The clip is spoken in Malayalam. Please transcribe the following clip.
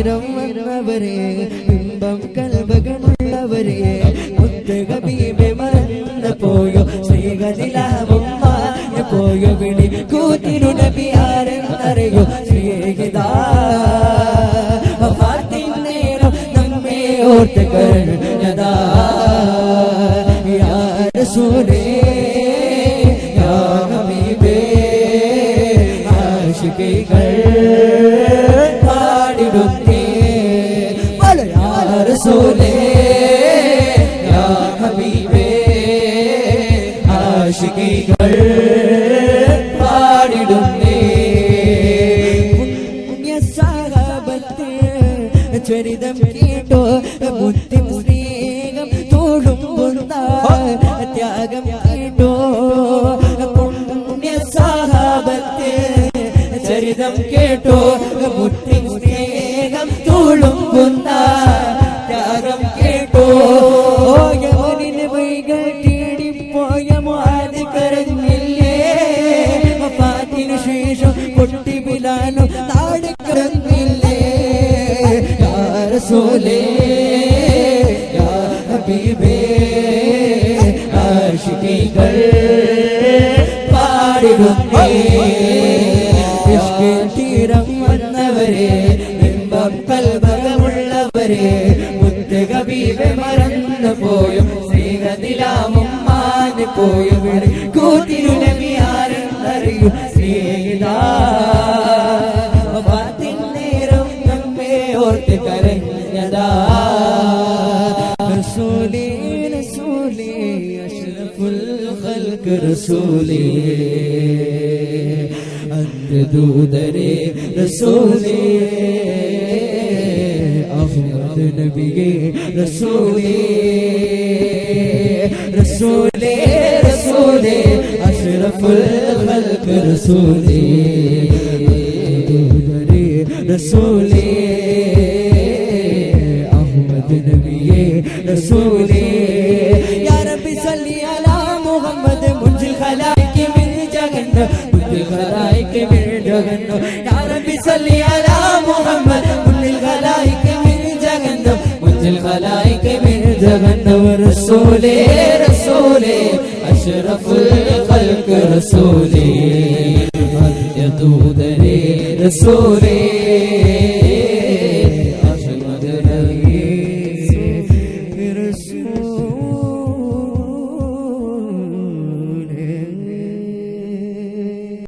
തീരം വന്നവരെ ബിംബം കൽവകളുള്ളവരെ മുത്തുകബീബെ മറന്നു പോയോ ശ്രീകതിലാവും മാഞ്ഞു പോയോ വിളി കൂത്തിരു നബിയാരെന്നറിയോ ശ്രീഹിത നേരം നമ്മെ ഓർത്ത് കഴിഞ്ഞതാ. യാ റസൂലേ യാ റസൂലേ യാ ഹബീബേ ആശികകൾ പാടിടുന്നേ. പുണ്യസാഹബത്ത് ചരിതം കേട്ടോ ബുദ്ധി സ്നേഹം തോടുമ്പുന്ന ത്യാഗം കേട്ടോ. പുണ്യസാഹബത്ത് ചരിതം കേട്ടോ ബുദ്ധി സ്നേഹം തോളുമ്പുന്ന ശേഷം പൊട്ടി പിലാനും നാട് യാ ഹബീബേ ആശികീകൾ പാടിടുന്നേ. തീരം വന്നവരെ ബിംബം കൽബകമുള്ളവരെ മുത്ത് മറന്നു പോയും സ്നേഹത്തിലാമും മാഞ്ഞു പോയും. വിളി റസൂലേ അഷ്റഫുൽ ഖൽഖ് റസൂലേ അന്തദൂതരേ റസൂലേ അഹ്മദ് നബിയേ റസൂലേ റസൂലേ റസൂലേ അഷ്റഫുൽ ഖൽഖ് റസൂലേ അന്തദൂതരേ റസൂലേ അഹ്മദ് നബിയേ റസൂലേ യാ ജഗന്ന മുൻജിൽ ഖലായിക് മിൻ ജഗന്ന യാ റബ്ബി സല്ലി അലാ മുഹമ്മദ് മുൻജിൽ ഖലായിക് മിൻ ജഗന്ന റസൂലേ റസൂലേ അഷ്റഫുൽ ഖൽഖ് റസൂലേ. ദൂതരേ റസൂലേ.